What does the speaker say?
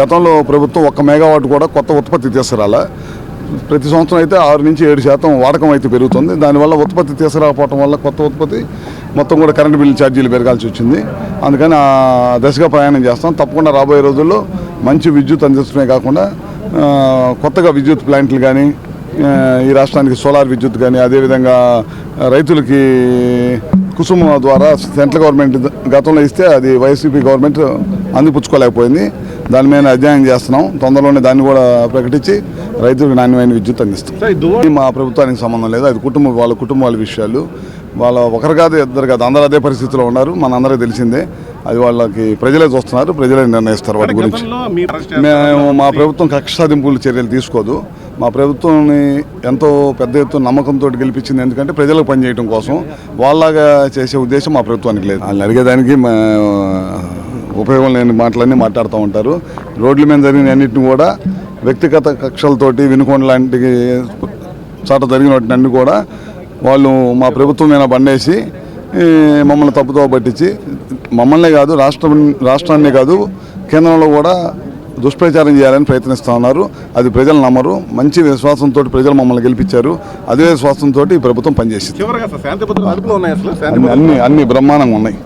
గతంలో ప్రభుత్వం ఒక్క మెగావాట్ కూడా కొత్త ఉత్పత్తి తీసుకురాలా. ప్రతి సంవత్సరం అయితే ఆరు నుంచి ఏడు శాతం వాడకం అయితే పెరుగుతుంది. దానివల్ల ఉత్పత్తి తీసుకురాకపోవడం వల్ల కొత్త ఉత్పత్తి మొత్తం కూడా కరెంటు బిల్లు ఛార్జీలు పెరగాల్సి వచ్చింది. అందుకని ఆ దశగా ప్రయాణం చేస్తాం. తప్పకుండా రాబోయే రోజుల్లో మంచి విద్యుత్ అందించడమే కాకుండా కొత్తగా విద్యుత్ ప్లాంట్లు కానీ ఈ రాష్ట్రానికి సోలార్ విద్యుత్ కానీ అదేవిధంగా రైతులకి కుసుమ ద్వారా సెంట్రల్ గవర్నమెంట్ గతంలో ఇస్తే అది వైసీపీ గవర్నమెంట్ అందిపుచ్చుకోలేకపోయింది. దాని మీద అధ్యయనం చేస్తున్నాం. తొందరలోనే దాన్ని కూడా ప్రకటించి రైతులకు నాణ్యమైన విద్యుత్ అందిస్తాం. మా ప్రభుత్వానికి సంబంధం లేదు. అది కుటుంబం వాళ్ళ కుటుంబాల విషయాలు. వాళ్ళ ఒకరు కాదు ఇద్దరు కాదు అందరూ అదే పరిస్థితిలో ఉన్నారు. మనందరికీ తెలిసిందే. అది వాళ్ళకి ప్రజలే చూస్తున్నారు. ప్రజలే నిర్ణయిస్తారు వాటి గురించి. మేము మా ప్రభుత్వం కక్ష సాధింపుల చర్యలు తీసుకోదు. మా ప్రభుత్వాన్ని ఎంతో పెద్ద ఎత్తున నమ్మకంతో గెలిపించింది. ఎందుకంటే ప్రజలకు పనిచేయడం కోసం. వాళ్ళలాగా చేసే ఉద్దేశం మా ప్రభుత్వానికి లేదు. వాళ్ళని అడిగేదానికి మా ఉపయోగం లేని మాటలన్నీ మాట్లాడుతూ ఉంటారు. రోడ్ల మీద జరిగిన అన్నింటిని కూడా వ్యక్తిగత కక్షలతోటి వినుకొండ లాంటి చాట జరిగిన వాటిని అన్ని కూడా వాళ్ళు మా ప్రభుత్వం మీద బండేసి మమ్మల్ని తప్పుతో పట్టించి మమ్మల్నే కాదు రాష్ట్రం రాష్ట్రాన్ని కాదు కేంద్రంలో కూడా దుష్ప్రచారం చేయాలని ప్రయత్నిస్తూ ఉన్నారు. అది ప్రజలు నమ్మరు. మంచి విశ్వాసంతో ప్రజలు మమ్మల్ని గెలిపించారు. అదే విశ్వాసంతో ఈ ప్రభుత్వం పనిచేసింది. అన్ని అన్ని బ్రహ్మాండంగా ఉన్నాయి.